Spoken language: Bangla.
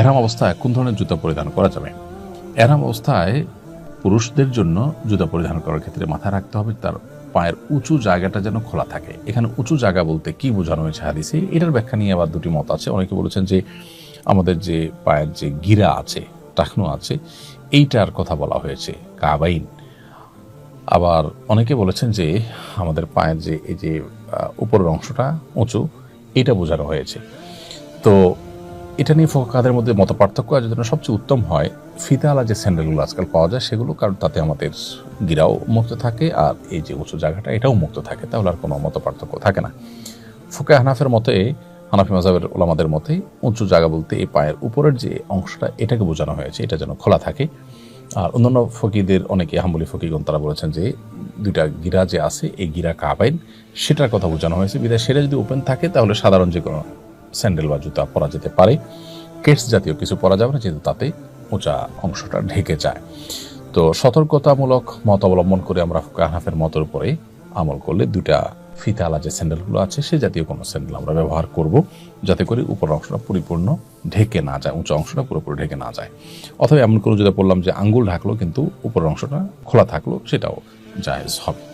এরাম অবস্থায় কোন ধরনের জুতা পরিধান করা যাবে? এরাম অবস্থায় পুরুষদের জন্য জুতা পরিধান করার ক্ষেত্রে মাথায় রাখতে হবে তার পায়ের উঁচু জায়গাটা যেন খোলা থাকে। এখানে উঁচু জায়গা বলতে কি বোঝানো হয়েছে হাদিসে? এটার ব্যাখ্যা নিয়ে আবার দুটি মত আছে। অনেকে বলেছেন যে আমাদের যে পায়ের যে গিরা আছে টাকনো আছে, এইটার কথা বলা হয়েছে, কাবাইন। আবার অনেকে বলেছেন যে আমাদের পায়ের যে এই যে উপরের অংশটা উঁচু এটা বোঝানো হয়েছে। তো এটা নিয়ে ফোকাদের মধ্যে মত পার্থক্য? আছে জন্য সবচেয়ে উত্তম হয় ফিতাওয়ালা যে স্যান্ডেলগুলো আজকাল পাওয়া যায়, সেগুলো কারণ তাতে আমাদের গিরাও মুক্ত থাকে, আর এই যে উঁচু জায়গাটা, এটাও মুক্ত থাকে। তাহলে আর কোনো মত পার্থক্য থাকে না। ফুকে হানাফের মতে, হানাফি মাজাবের ওলামাদের মতে, উঁচু জায়গা বলতে এই পায়ের উপরের যে অংশটা, এটাকে বোঝানো হয়েছে। এটা যেন খোলা থাকে। আর অন্যান্য ফকিদের, অনেকে হাম্বলি ফকিগণ, তারা বলেছেন যে দুইটা গিরা যে আছে, এই গিরা কাবাইন, সেটার কথা বোঝানো হয়েছে। বিদায় সেটা যদি ওপেন থাকে, তাহলে সাধারণ যে কোনো স্যান্ডেল বা জুতা পরা যেতে পারে। কেটস জাতীয় কিছু পরা যাবে না, যেহেতু তাতে উঁচা অংশটা ঢেকে যায়। তো সতর্কতামূলক মত অবলম্বন করে আমরা কাহাফের মতের উপরে আমল করলে দুইটা ফিতালা যে স্যান্ডেলগুলো আছে, সে জাতীয় কোনো স্যান্ডেল আমরা ব্যবহার করব, যাতে করে উপর অংশটা পরিপূর্ণ ঢেকে না যায়, উঁচু অংশটা পুরোপুরি ঢেকে না যায়। অথবা এমন কোনো যেটা বললাম যে আঙ্গুল ঢাকলো, কিন্তু উপরের অংশটা খোলা থাকল, সেটাও জায়েজ হবে।